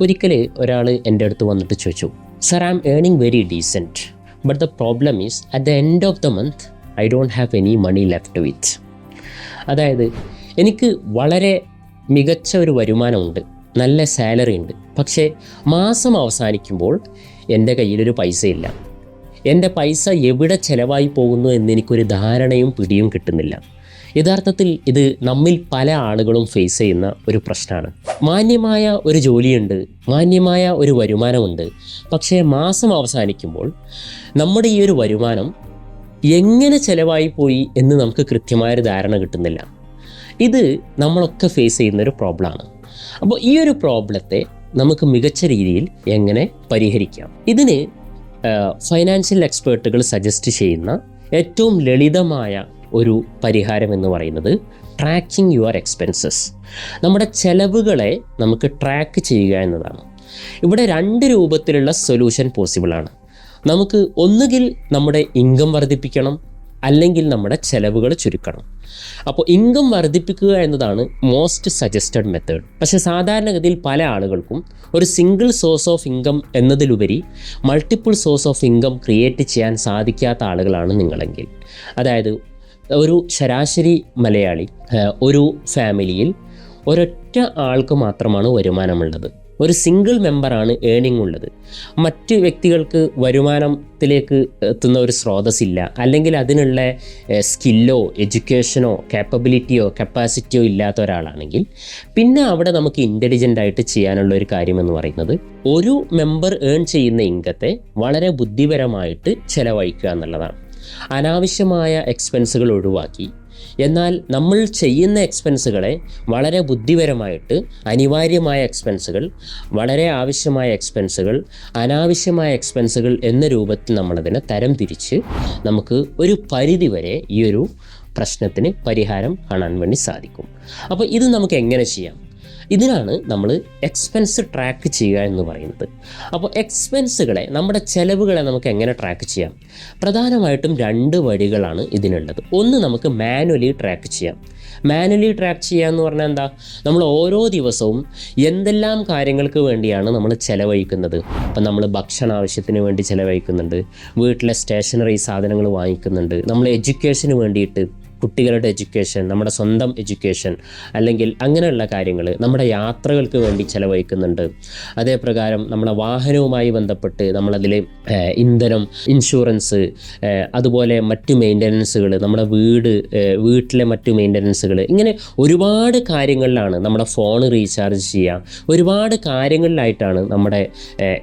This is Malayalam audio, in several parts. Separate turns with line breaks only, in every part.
ഒരിക്കൽ ഒരാൾ എന്റെ അടുത്ത് വന്നിട്ട് ചോദിച്ചു sir I am earning very decent but the problem is at the end of the month I don't have any money left with അതായത് എനിക്ക് വളരെ മികച്ച ഒരു വരുമാനമുണ്ട് നല്ല സാലറി ഉണ്ട് പക്ഷേ മാസം അവസാനിക്കുമ്പോൾ എന്റെ കയ്യിലൊരു പൈസയില്ല. എന്റെ പൈസ എവിടെ ചിലവായി പോകുന്നു എന്നെനിക്കൊരു ധാരണയും പിടിയും കിട്ടുന്നില്ല. യഥാർത്ഥത്തിൽ ഇത് നമ്മിൽ പല ആളുകളും ഫേസ് ചെയ്യുന്ന ഒരു പ്രശ്നമാണ്. മാന്യമായ ഒരു ജോലിയുണ്ട് മാന്യമായ ഒരു വരുമാനമുണ്ട്. പക്ഷേ മാസം അവസാനിക്കുമ്പോൾ നമ്മുടെ ഈ ഒരു വരുമാനം എങ്ങനെ ചിലവായി പോയി എന്ന് നമുക്ക് കൃത്യമായൊരു ധാരണ കിട്ടുന്നില്ല. ഇത് നമ്മളൊക്കെ ഫേസ് ചെയ്യുന്ന ഒരു പ്രോബ്ലമാണ് അപ്പോൾ ഈ ഒരു പ്രോബ്ലത്തെ നമുക്ക് മികച്ച രീതിയിൽ എങ്ങനെ പരിഹരിക്കാം? ഇതിന് ഫൈനാൻഷ്യൽ എക്സ്പേർട്ടുകൾ സജസ്റ്റ് ചെയ്യുന്ന ഏറ്റവും ലളിതമായ ഒരു പരിഹാരം എന്ന് പറയുന്നത് ട്രാക്കിംഗ് യുവർ എക്സ്പെൻസസ് നമ്മുടെ ചെലവുകളെ നമുക്ക് ട്രാക്ക് ചെയ്യുക എന്നതാണ്. ഇവിടെ രണ്ട് രൂപത്തിലുള്ള സൊല്യൂഷൻ പോസിബിളാണ് നമുക്ക് ഒന്നുകിൽ നമ്മുടെ ഇൻകം വർദ്ധിപ്പിക്കണം അല്ലെങ്കിൽ നമ്മുടെ ചെലവുകൾ ചുരുക്കണം. അപ്പോൾ ഇൻകം വർദ്ധിപ്പിക്കുക എന്നതാണ് മോസ്റ്റ് സജസ്റ്റഡ് മെത്തേഡ് പക്ഷേ സാധാരണഗതിയിൽ പല ആളുകൾക്കും ഒരു സിംഗിൾ സോഴ്സ് ഓഫ് ഇൻകം എന്നതിലുപരി multiple source of income create ചെയ്യാൻ സാധിക്കാത്ത ആളുകളാണ് നിങ്ങളെങ്കിൽ. അതായത് ഒരു ശരാശരി മലയാളി ഒരു ഫാമിലിയിൽ ഒരൊറ്റ ആൾക്ക് മാത്രമാണ് വരുമാനമുള്ളത്. ഒരു സിംഗിൾ മെമ്പറാണ് ഏണിംഗ് ഉള്ളത്. മറ്റ് വ്യക്തികൾക്ക് വരുമാനത്തിലേക്ക് എത്തുന്ന ഒരു സ്രോതസ്സില്ല. അല്ലെങ്കിൽ അതിനുള്ള സ്കില്ലോ എഡ്യൂക്കേഷനോ കാപ്പബിലിറ്റിയോ കപ്പാസിറ്റിയോ ഇല്ലാത്ത ഒരാളാണെങ്കിൽ പിന്നെ അവിടെ നമുക്ക് ഇന്റലിജന്റ് ആയിട്ട് ചെയ്യാനുള്ള ഒരു കാര്യം എന്ന് പറയുന്നത് ഒരു മെമ്പർ ഏൺ ചെയ്യുന്ന ഇൻകത്തെ വളരെ ബുദ്ധിപരമായിട്ട് ചെലവഴിക്കുക എന്നുള്ളതാണ്. അനാവശ്യമായ എക്സ്പെൻസുകൾ ഒഴിവാക്കി. എന്നാൽ നമ്മൾ ചെയ്യുന്ന എക്സ്പെൻസുകളെ വളരെ ബുദ്ധിപരമായിട്ട് അനിവാര്യമായ എക്സ്പെൻസുകൾ വളരെ ആവശ്യമായ എക്സ്പെൻസുകൾ അനാവശ്യമായ എക്സ്പെൻസുകൾ എന്ന രൂപത്തിൽ നമ്മളതിനെ തരം തിരിച്ച് നമുക്ക് ഒരു പരിധിവരെ ഈ ഒരു പ്രശ്നത്തിന് പരിഹാരം കാണാൻ വേണ്ടി സാധിക്കും. അപ്പോൾ ഇത് നമുക്ക് എങ്ങനെ ചെയ്യാം? ഇതിനാണ് നമ്മൾ എക്സ്പെൻസ് ട്രാക്ക് ചെയ്യുക എന്ന് പറയുന്നത്. അപ്പോൾ എക്സ്പെൻസുകളെ നമ്മുടെ ചെലവുകളെ നമുക്ക് എങ്ങനെ ട്രാക്ക് ചെയ്യാം? പ്രധാനമായിട്ടും രണ്ട് വഴികളാണ് ഇതിനുള്ളത്. ഒന്ന് നമുക്ക് മാനുവലി ട്രാക്ക് ചെയ്യാം. മാനുവലി ട്രാക്ക് ചെയ്യുക എന്ന് പറഞ്ഞാൽ എന്താ? നമ്മൾ ഓരോ ദിവസവും എന്തെല്ലാം കാര്യങ്ങൾക്ക് വേണ്ടിയാണ് നമ്മൾ ചിലവഴിക്കുന്നത്? അപ്പം നമ്മൾ ഭക്ഷണ ആവശ്യത്തിന് വേണ്ടി ചിലവഴിക്കുന്നുണ്ട്. വീട്ടിലെ സ്റ്റേഷനറി സാധനങ്ങൾ വാങ്ങിക്കുന്നുണ്ട്. നമ്മൾ എഡ്യൂക്കേഷന് വേണ്ടിയിട്ട് കുട്ടികളുടെ എഡ്യൂക്കേഷൻ നമ്മുടെ സ്വന്തം എഡ്യൂക്കേഷൻ അല്ലെങ്കിൽ അങ്ങനെയുള്ള കാര്യങ്ങൾ നമ്മുടെ യാത്രകൾക്ക് വേണ്ടി ചിലവഴിക്കുന്നുണ്ട്. അതേപ്രകാരം നമ്മുടെ വാഹനവുമായി ബന്ധപ്പെട്ട് നമ്മളതിൽ ഇന്ധനം ഇൻഷുറൻസ് അതുപോലെ മറ്റു മെയിന്റനൻസുകൾ നമ്മുടെ വീട് വീട്ടിലെ മറ്റു മെയിന്റനൻസുകൾ ഇങ്ങനെ ഒരുപാട് കാര്യങ്ങളിലാണ് നമ്മുടെ ഫോൺ റീചാർജ് ചെയ്യുക. ഒരുപാട് കാര്യങ്ങളിലായിട്ടാണ് നമ്മുടെ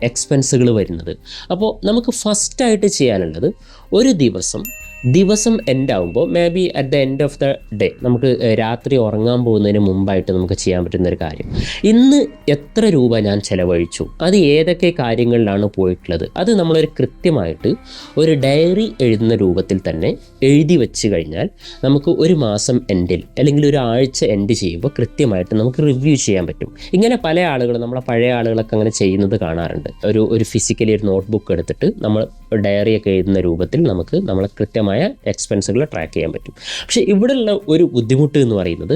എക്സ്പെൻസുകൾ വരുന്നത്. അപ്പോൾ നമുക്ക് ഫസ്റ്റായിട്ട് ചെയ്യാനുള്ളത് ഒരു ദിവസം ദിവസം എൻഡ് ആകുമ്പോൾ maybe at the end of the day നമുക്ക് രാത്രി ഉറങ്ങാൻ പോകുന്നതിന് മുമ്പായിട്ട് നമുക്ക് ചെയ്യാൻ പറ്റുന്ന ഒരു കാര്യം. ഇന്ന് എത്ര രൂപ ഞാൻ ചിലവഴിച്ചു? അത് ഏതൊക്കെ കാര്യങ്ങളിലാണ് പോയിട്ടുള്ളത്? അത് നമ്മളൊരു കൃത്യമായിട്ട് ഒരു ഡയറി എഴുതുന്ന രൂപത്തിൽ തന്നെ എഴുതി വെച്ച് കഴിഞ്ഞാൽ നമുക്ക് ഒരു മാസം എൻഡിൽ അല്ലെങ്കിൽ ഒരു ആഴ്ച എൻഡ് ചെയ്യുമ്പോൾ കൃത്യമായിട്ട് നമുക്ക് റിവ്യൂ ചെയ്യാൻ പറ്റും. ഇങ്ങനെ പല ആളുകളും നമ്മളെ പഴയ ആളുകളൊക്കെ അങ്ങനെ ചെയ്യുന്നത് കാണാറുണ്ട്. ഒരു ഒരു ഫിസിക്കലി ഒരു നോട്ട്ബുക്ക് എടുത്തിട്ട് നമ്മൾ ഡയറിയൊക്കെ എഴുതുന്ന രൂപത്തിൽ നമുക്ക് നമ്മളെ കൃത്യമായ എക്സ്പെൻസുകൾ ട്രാക്ക് ചെയ്യാൻ പറ്റും. പക്ഷേ ഇവിടെയുള്ള ഒരു ബുദ്ധിമുട്ട് എന്ന് പറയുന്നത്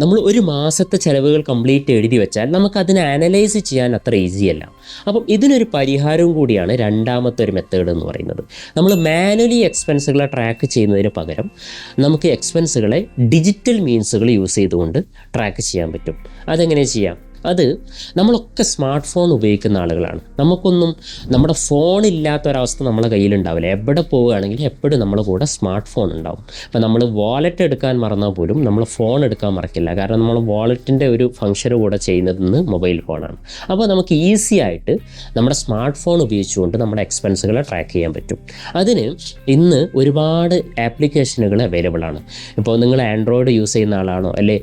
നമ്മൾ ഒരു മാസത്തെ ചിലവുകൾ കംപ്ലീറ്റ് എഴുതി വെച്ചാൽ നമുക്ക് അതിനെ അനലൈസ് ചെയ്യാൻ അത്ര ഈസി അല്ല. അപ്പം ഇതിനൊരു പരിഹാരവും കൂടിയാണ് രണ്ടാമത്തെ ഒരു മെത്തേഡ് എന്ന് പറയുന്നത്. നമ്മൾ മാനുവലി എക്സ്പെൻസുകളെ ട്രാക്ക് ചെയ്യുന്നതിന് പകരം നമുക്ക് എക്സ്പെൻസുകളെ ഡിജിറ്റൽ മീൻസുകൾ യൂസ് ചെയ്തുകൊണ്ട് ട്രാക്ക് ചെയ്യാൻ പറ്റും. അതെങ്ങനെ ചെയ്യാം? അത് നമ്മളൊക്കെ സ്മാർട്ട് ഫോൺ ഉപയോഗിക്കുന്ന ആളുകളാണ്. നമുക്കൊന്നും നമ്മുടെ ഫോൺ ഇല്ലാത്ത ഒരവസ്ഥ നമ്മളെ കയ്യിലുണ്ടാവില്ല. എവിടെ പോവുകയാണെങ്കിലും എപ്പോഴും നമ്മുടെ കൂടെ സ്മാർട്ട് ഫോൺ ഉണ്ടാവും. അപ്പോൾ നമ്മൾ വാലറ്റ് എടുക്കാൻ മറന്നാൽ പോലും നമ്മൾ ഫോൺ എടുക്കാൻ മറക്കില്ല. കാരണം നമ്മൾ വാലറ്റിന്റെ ഒരു ഫംഗ്ഷൻ കൂടെ ചെയ്യുന്നത് മൊബൈൽ ഫോണാണ് അപ്പോൾ നമുക്ക് ഈസി ആയിട്ട് നമ്മുടെ സ്മാർട്ട് ഫോൺ ഉപയോഗിച്ചുകൊണ്ട് നമ്മുടെ എക്സ്പെൻസുകളെ ട്രാക്ക് ചെയ്യാൻ പറ്റും. അതിന് ഇന്ന് ഒരുപാട് ആപ്ലിക്കേഷനുകൾ അവൈലബിൾ ആണ്. ഇപ്പോൾ നിങ്ങൾ ആൻഡ്രോയിഡ് യൂസ് ചെയ്യുന്ന ആളാണോ? അല്ലെ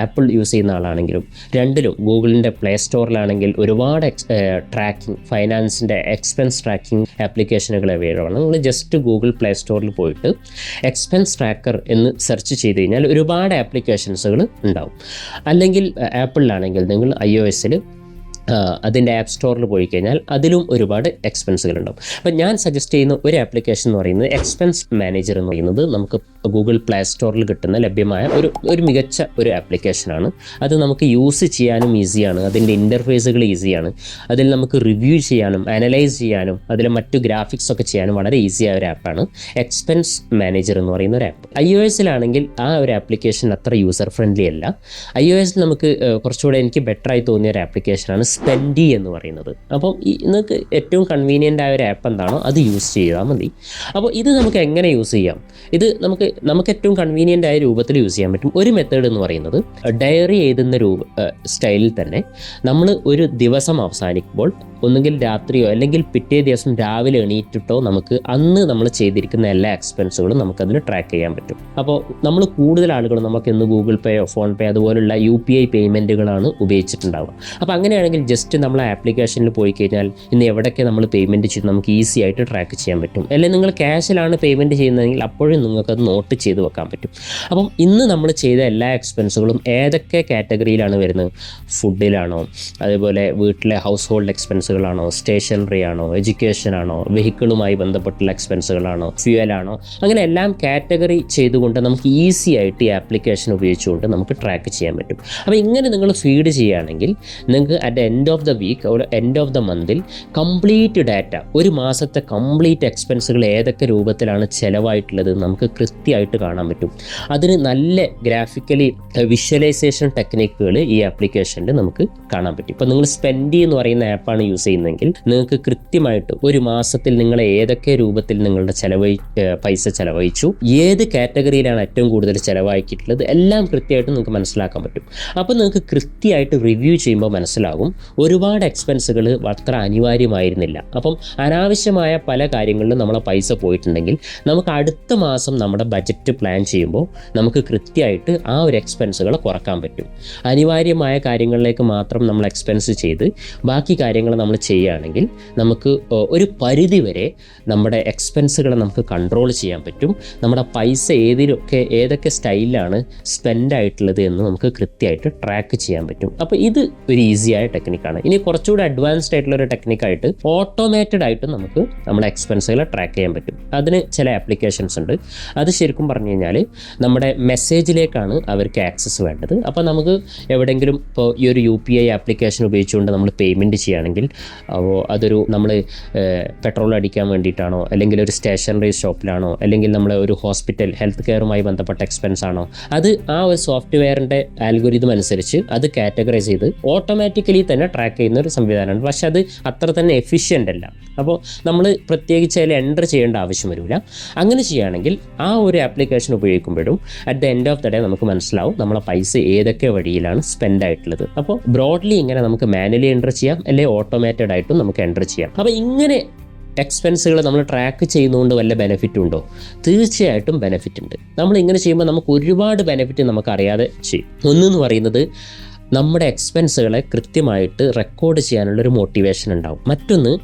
ആപ്പിൾ യൂസ് ചെയ്യുന്ന ആളാണെങ്കിലും രണ്ടിലും ഗൂഗിളിന്റെ പ്ലേ സ്റ്റോറിലാണെങ്കിൽ ഒരുപാട് ട്രാക്കിംഗ് ഫൈനാൻസിന്റെ എക്സ്പെൻസ് ട്രാക്കിംഗ് ആപ്ലിക്കേഷനുകൾ അവൈലബിൾ ആണ്. നിങ്ങൾ ജസ്റ്റ് ഗൂഗിൾ പ്ലേ സ്റ്റോറിൽ പോയിട്ട് എക്സ്പെൻസ് ട്രാക്കർ എന്ന് സെർച്ച് ചെയ്ത് കഴിഞ്ഞാൽ ഒരുപാട് ആപ്ലിക്കേഷൻസുകൾ ഉണ്ടാവും. അല്ലെങ്കിൽ ആപ്പിളിലാണെങ്കിൽ നിങ്ങൾ ഐ ഒ എസിൽ അതിന്റെ ആപ്പ് സ്റ്റോറിൽ പോയി കഴിഞ്ഞാൽ അതിലും ഒരുപാട് എക്സ്പെൻസുകൾ ഉണ്ടാവും അപ്പം ഞാൻ സജസ്റ്റ് ചെയ്യുന്ന ഒരു ആപ്ലിക്കേഷൻ എന്ന് പറയുന്നത് എക്സ്പെൻസ് മാനേജർ എന്ന് പറയുന്നത് നമുക്ക് ഗൂഗിൾ പ്ലേ സ്റ്റോറിൽ കിട്ടുന്ന ലഭ്യമായ ഒരു ഒരു മികച്ച ഒരു ആപ്ലിക്കേഷനാണ് അത് നമുക്ക് യൂസ് ചെയ്യാനും ഈസിയാണ് അതിന്റെ ഇന്റർഫേസുകൾ ഈസിയാണ് അതിൽ നമുക്ക് റിവ്യൂ ചെയ്യാനും അനലൈസ് ചെയ്യാനും അതിൽ മറ്റു ഗ്രാഫിക്സ് ഒക്കെ ചെയ്യാനും വളരെ ഈസിയായ ഒരു ആപ്പാണ് എക്സ്പെൻസ് മാനേജർ എന്ന് പറയുന്ന ഒരു ആപ്പ് ഐ ഒ എസിലാണെങ്കിൽ ആ ഒരു ആപ്ലിക്കേഷൻ അത്ര യൂസർ ഫ്രണ്ട്ലി അല്ല. ഐ ഒ എസിൽ നമുക്ക് കുറച്ചുകൂടെ എനിക്ക് ബെറ്ററായി തോന്നിയ ഒരു ആപ്ലിക്കേഷനാണ് സ്പെൻഡി എന്ന് പറയുന്നത്. അപ്പോൾ ഈ നിങ്ങൾക്ക് ഏറ്റവും കൺവീനിയന്റ് ആയ ഒരു ആപ്പ് എന്താണോ അത് യൂസ് ചെയ്താൽ മതി. അപ്പോൾ ഇത് നമുക്ക് എങ്ങനെ യൂസ് ചെയ്യാം? ഇത് നമുക്ക് നമുക്ക് ഏറ്റവും കൺവീനിയന്റ് ആയ രൂപത്തിൽ യൂസ് ചെയ്യാൻ പറ്റും. ഒരു മെത്തേഡ് എന്ന് പറയുന്നത് ഡയറി എഴുതുന്ന രൂപ സ്റ്റൈലിൽ തന്നെ നമ്മൾ ഒരു ദിവസം അവസാനിക്കുമ്പോൾ ഒന്നുകിൽ രാത്രിയോ അല്ലെങ്കിൽ പിറ്റേ ദിവസം രാവിലെ എണീറ്റിട്ടോ നമുക്ക് അന്ന് നമ്മൾ ചെയ്തിരിക്കുന്ന എല്ലാ എക്സ്പെൻസുകളും നമുക്കതിൽ ട്രാക്ക് ചെയ്യാൻ പറ്റും. അപ്പോൾ നമ്മൾ കൂടുതൽ ആളുകൾ നമുക്ക് ഇന്ന് ഗൂഗിൾ പേയോ ഫോൺ പേ അതുപോലുള്ള യു പി ഐ പേയ്മെന്റുകളാണ് ഉപയോഗിച്ചിട്ടുണ്ടാവുക. അപ്പോൾ അങ്ങനെയാണെങ്കിൽ ജസ്റ്റ് നമ്മൾ ആപ്ലിക്കേഷനിൽ പോയി കഴിഞ്ഞാൽ ഇന്ന് എവിടെയൊക്കെ നമ്മൾ പേയ്മെന്റ് ചെയ്ത് നമുക്ക് ഈസി ആയിട്ട് ട്രാക്ക് ചെയ്യാൻ പറ്റും. അല്ലെങ്കിൽ നിങ്ങൾ ക്യാഷിലാണ് പേയ്മെന്റ് ചെയ്യുന്നതെങ്കിൽ അപ്പോഴും നിങ്ങൾക്കത് നോട്ട് ചെയ്ത് വെക്കാൻ പറ്റും. അപ്പം ഇന്ന് നമ്മൾ ചെയ്ത എല്ലാ എക്സ്പെൻസുകളും ഏതൊക്കെ കാറ്റഗറിയിലാണ് വരുന്നത്? ഫുഡിലാണോ അതേപോലെ വീട്ടിലെ ഹൗസ് ഹോൾഡ് എക്സ്പെൻസുകളാണോ സ്റ്റേഷനറി ആണോ? എഡ്യൂക്കേഷൻ ആണോ? വെഹിക്കിളുമായി ബന്ധപ്പെട്ടുള്ള എക്സ്പെൻസുകളാണോ ഫ്യൂവലാണോ അങ്ങനെ എല്ലാം കാറ്റഗറി ചെയ്തുകൊണ്ട് നമുക്ക് ഈസി ആയിട്ട് ഈ ആപ്ലിക്കേഷൻ ഉപയോഗിച്ചുകൊണ്ട് നമുക്ക് ട്രാക്ക് ചെയ്യാൻ പറ്റും. അപ്പോൾ ഇങ്ങനെ നിങ്ങൾ ഫീഡ് ചെയ്യുകയാണെങ്കിൽ നിങ്ങൾക്ക് at end of the week ഒരു എൻഡ് ഓഫ് ദ മന്തിൽ കംപ്ലീറ്റ് ഡാറ്റ ഒരു മാസത്തെ കംപ്ലീറ്റ് എക്സ്പെൻസുകൾ ഏതൊക്കെ രൂപത്തിലാണ് ചിലവായിട്ടുള്ളത് നമുക്ക് കൃത്യമായിട്ട് കാണാൻ പറ്റും. അതിന് നല്ല ഗ്രാഫിക്കലി വിഷ്വലൈസേഷൻ ടെക്നിക്കുകൾ ഈ ആപ്ലിക്കേഷനിൽ നമുക്ക് കാണാൻ പറ്റും. ഇപ്പോൾ നിങ്ങൾ സ്പെൻഡി എന്ന് പറയുന്ന ആപ്പാണ് യൂസ് ചെയ്യുന്നതെങ്കിൽ നിങ്ങൾക്ക് കൃത്യമായിട്ട് ഒരു മാസത്തിൽ നിങ്ങൾ ഏതൊക്കെ രൂപത്തിൽ നിങ്ങളുടെ ചെലവ് പൈസ ചിലവഴിച്ചു ഏത് കാറ്റഗറിയിലാണ് ഏറ്റവും കൂടുതൽ ചിലവാക്കിയിട്ടുള്ളത് എല്ലാം കൃത്യമായിട്ട് നിങ്ങൾക്ക് മനസ്സിലാക്കാൻ പറ്റും. അപ്പോൾ നിങ്ങൾക്ക് കൃത്യമായിട്ട് റിവ്യൂ ചെയ്യുമ്പോൾ മനസ്സിലാകും ഒരുപാട് എക്സ്പെൻസുകൾ അത്ര അനിവാര്യമായിരുന്നില്ല. അപ്പം അനാവശ്യമായ പല കാര്യങ്ങളിലും നമ്മളെ പൈസ പോയിട്ടുണ്ടെങ്കിൽ നമുക്ക് അടുത്ത മാസം നമ്മുടെ ബജറ്റ് പ്ലാൻ ചെയ്യുമ്പോൾ നമുക്ക് കൃത്യമായിട്ട് ആ ഒരു എക്സ്പെൻസുകൾ കുറയ്ക്കാൻ പറ്റും. അനിവാര്യമായ കാര്യങ്ങളിലേക്ക് മാത്രം നമ്മൾ എക്സ്പെൻസ് ചെയ്ത് ബാക്കി കാര്യങ്ങൾ നമ്മൾ ചെയ്യുകയാണെങ്കിൽ നമുക്ക് ഒരു പരിധി വരെ നമ്മുടെ എക്സ്പെൻസുകളെ നമുക്ക് കൺട്രോൾ ചെയ്യാൻ പറ്റും. നമ്മുടെ പൈസ ഏതിലൊക്കെ ഏതൊക്കെ സ്റ്റൈലിലാണ് സ്പെൻഡ് ആയിട്ടുള്ളത് എന്ന് നമുക്ക് കൃത്യമായിട്ട് ട്രാക്ക് ചെയ്യാൻ പറ്റും. അപ്പോൾ ഇത് ഒരു ഈസിയായ ടെക്നിക്കാണ് ഇനി കുറച്ചുകൂടി അഡ്വാൻസ്ഡ് ആയിട്ടുള്ള ഒരു ടെക്നിക്കായിട്ട് ഓട്ടോമേറ്റഡ് ആയിട്ട് നമുക്ക് നമ്മുടെ എക്സ്പെൻസുകൾ ട്രാക്ക് ചെയ്യാൻ പറ്റും. അതിന് ചില ആപ്ലിക്കേഷൻസ് ഉണ്ട്. അത് ശരിക്കും പറഞ്ഞു കഴിഞ്ഞാൽ നമ്മുടെ മെസ്സേജിലേക്കാണ് അവർക്ക് ആക്സസ് വേണ്ടത്. അപ്പോൾ നമുക്ക് എവിടെയെങ്കിലും ഇപ്പോൾ ഈ ഒരു യു പി ഐ ആപ്ലിക്കേഷൻ ഉപയോഗിച്ചുകൊണ്ട് നമ്മൾ പേയ്മെന്റ് ചെയ്യുകയാണെങ്കിൽ അപ്പോൾ അതൊരു നമ്മൾ പെട്രോൾ അടിക്കാൻ വേണ്ടിയിട്ടാണോ അല്ലെങ്കിൽ ഒരു സ്റ്റേഷനറി ഷോപ്പിലാണോ അല്ലെങ്കിൽ നമ്മൾ ഒരു ഹോസ്പിറ്റൽ ഹെൽത്ത് കെയറുമായി ബന്ധപ്പെട്ട എക്സ്പെൻസ് ആണോ അത് ആ ഒരു സോഫ്റ്റ്വെയറിന്റെ ആൽഗോരിതം അനുസരിച്ച് അത് കാറ്റഗറൈസ് ചെയ്ത് ഓട്ടോമാറ്റിക്കലി തന്നെ ട്രാക്ക് ചെയ്യുന്ന ഒരു സംവിധാനമാണ് പക്ഷെ അത് അത്ര തന്നെ എഫിഷ്യന്റ് അല്ല. അപ്പോൾ നമ്മൾ പ്രത്യേകിച്ച് അതിൽ എന്റർ ചെയ്യേണ്ട ആവശ്യം വരില്ല അങ്ങനെ ചെയ്യുകയാണെങ്കിൽ ആ ഒരു application ഉപയോഗിക്കുമ്പോഴും at the end of the day നമുക്ക് മനസ്സിലാവും നമ്മളെ പൈസ ഏതൊക്കെ വഴിയിലാണ് സ്പെൻഡ് ആയിട്ടുള്ളത്. അപ്പോൾ ബ്രോഡ്ലി ഇങ്ങനെ നമുക്ക് മാനുവലി എന്റർ ചെയ്യാം അല്ലെങ്കിൽ ഓട്ടോമാറ്റഡ് ആയിട്ടും നമുക്ക് എന്റർ ചെയ്യാം. അപ്പോൾ ഇങ്ങനെ എക്സ്പെൻസുകൾ നമ്മൾ ട്രാക്ക് ചെയ്യുന്നതുകൊണ്ട് വല്ല ബെനിഫിറ്റ് ഉണ്ടോ? തീർച്ചയായിട്ടും ബെനിഫിറ്റ് ഉണ്ട്. നമ്മൾ ഇങ്ങനെ ചെയ്യുമ്പോൾ നമുക്ക് ഒരുപാട് ബെനിഫിറ്റ് നമുക്ക് അറിയാതെ ചെയ്യും. ഒന്നെന്ന് പറയുന്നത് നമ്മുടെ എക്സ്പെൻസുകളെ കൃത്യമായിട്ട് റെക്കോർഡ് ചെയ്യാനുള്ളൊരു മോട്ടിവേഷൻ ഉണ്ടാവും. മറ്റൊന്ന്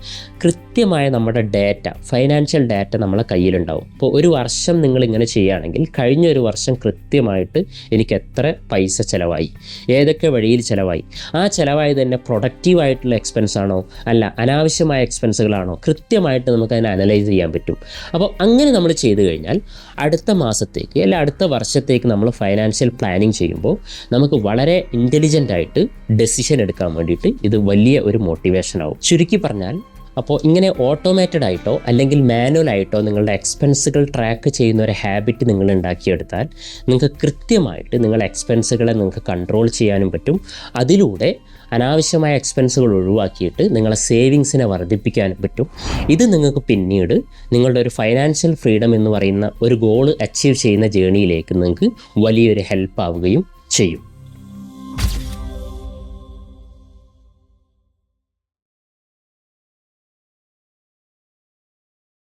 കൃത്യമായ നമ്മുടെ ഡാറ്റ ഫൈനാൻഷ്യൽ ഡാറ്റ നമ്മളെ കയ്യിലുണ്ടാവും. ഇപ്പോൾ ഒരു വർഷം നിങ്ങൾ ഇങ്ങനെ ചെയ്യുകയാണെങ്കിൽ കഴിഞ്ഞ ഒരു വർഷം കൃത്യമായിട്ട് എനിക്ക് എത്ര പൈസ ചിലവായി? ഏതൊക്കെ വഴിയിൽ ചിലവായി? ആ ചിലവായത് തന്നെ പ്രൊഡക്റ്റീവായിട്ടുള്ള എക്സ്പെൻസ് ആണോ? അല്ല അനാവശ്യമായ എക്സ്പെൻസുകളാണോ കൃത്യമായിട്ട് നമുക്ക് അതിനെ അനലൈസ് ചെയ്യാൻ പറ്റും. അപ്പോൾ അങ്ങനെ നമ്മൾ ചെയ്തു കഴിഞ്ഞാൽ അടുത്ത മാസത്തേക്ക് അല്ല അടുത്ത വർഷത്തേക്ക് നമ്മൾ ഫൈനാൻഷ്യൽ പ്ലാനിങ് ചെയ്യുമ്പോൾ നമുക്ക് വളരെ ഇന്റലിജന്റ് ആയിട്ട് ഡെസിഷൻ എടുക്കാൻ വേണ്ടിയിട്ട് ഇത് വലിയ ഒരു മോട്ടിവേഷൻ ആവും. ചുരുക്കി പറഞ്ഞാൽ അപ്പോൾ ഇങ്ങനെ ഓട്ടോമേറ്റഡ് ആയിട്ടോ അല്ലെങ്കിൽ മാനുവൽ ആയിട്ടോ നിങ്ങളുടെ എക്സ്പെൻസുകൾ ട്രാക്ക് ചെയ്യുന്ന ഒരു ഹാബിറ്റ് നിങ്ങൾ ഉണ്ടാക്കിയെടുത്താൽ നിങ്ങൾക്ക് കൃത്യമായിട്ട് നിങ്ങളുടെ എക്സ്പെൻസുകളെ നിങ്ങൾക്ക് കൺട്രോൾ ചെയ്യാനും പറ്റും. അതിലൂടെ അനാവശ്യമായ എക്സ്പെൻസുകൾ ഒഴിവാക്കിയിട്ട് നിങ്ങളെ സേവിങ്സിനെ വർദ്ധിപ്പിക്കാനും പറ്റും. ഇത് നിങ്ങൾക്ക് പിന്നീട് നിങ്ങളുടെ ഒരു ഫൈനാൻഷ്യൽ ഫ്രീഡം എന്ന് പറയുന്ന ഒരു ഗോൾ അച്ചീവ് ചെയ്യുന്ന ജേണിയിലേക്ക് നിങ്ങൾക്ക് വലിയൊരു ഹെൽപ്പ് ആവുകയും ചെയ്യും.